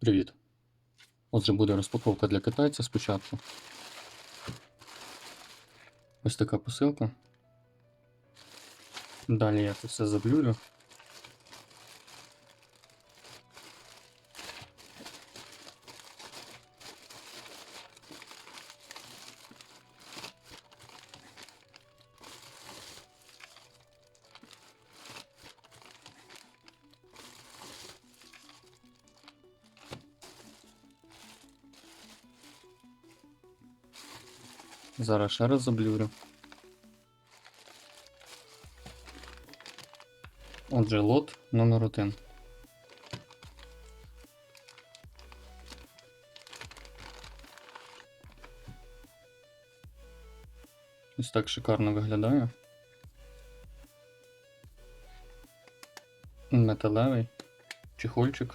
Привіт. Отже, буде розпаковка для китайця спочатку. Ось така посилка. Далі я це все заблюрю. Зараз ще раз заблюрю. Отже, лот номер один. Ось так шикарно виглядає. Металевий чехольчик.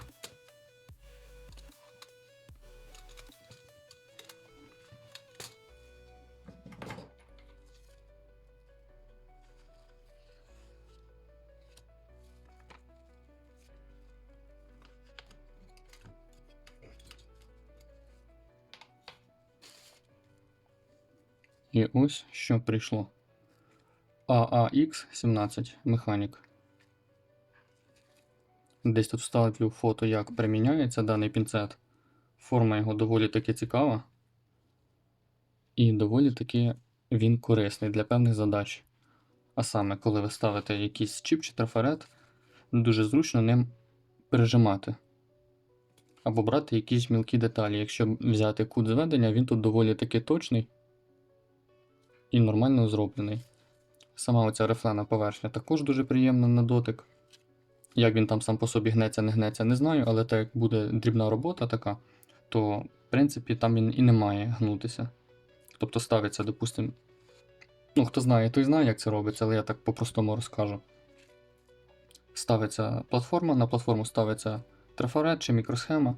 І ось що прийшло. AAX17 механік. Десь тут вставлю фото, як приміняється даний пінцет. Форма його доволі таки цікава. І доволі таки він корисний для певних задач. А саме, коли ви ставите якийсь чіп чи трафарет, дуже зручно ним пережимати. Або брати якісь мілкі деталі. Якщо взяти кут зведення, він тут доволі таки точний і нормально зроблений. Сама оця рифлена поверхня також дуже приємна на дотик. Як він там сам по собі гнеться, не гнеться, не знаю, але так як буде дрібна робота така, то в принципі там він і не має гнутися. Тобто ставиться, допустимо. Ну, хто знає, той знає, як це робиться, але я так по-простому розкажу. Ставиться платформа, на платформу ставиться трафарет чи мікросхема.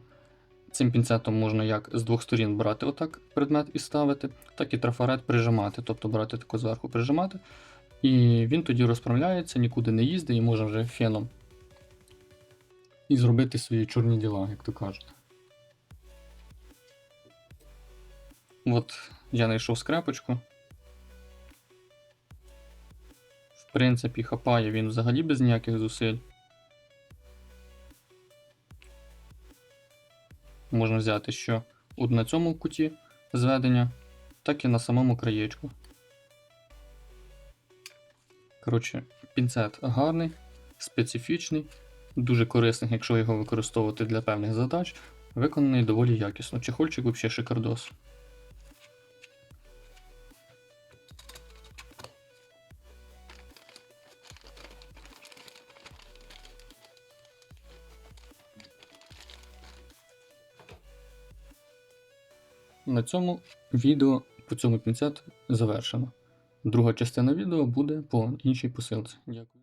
Цим пінцетом можна як з двох сторін брати отак предмет і ставити, так і трафарет прижимати, тобто брати тако зверху прижимати. І він тоді розправляється, нікуди не їздить і може вже феном і зробити свої чорні діла, як то кажуть. От я знайшов скрепочку. В принципі, хапає він взагалі без ніяких зусиль. Можна взяти що от на цьому куті зведення, так і на самому краєчку. Коротше, пінцет гарний, специфічний, дуже корисний, якщо його використовувати для певних задач, виконаний доволі якісно. Чехольчик взагалі шикардос. На цьому відео по цьому пінцет завершено. Друга частина відео буде по іншій посилці. Дякую.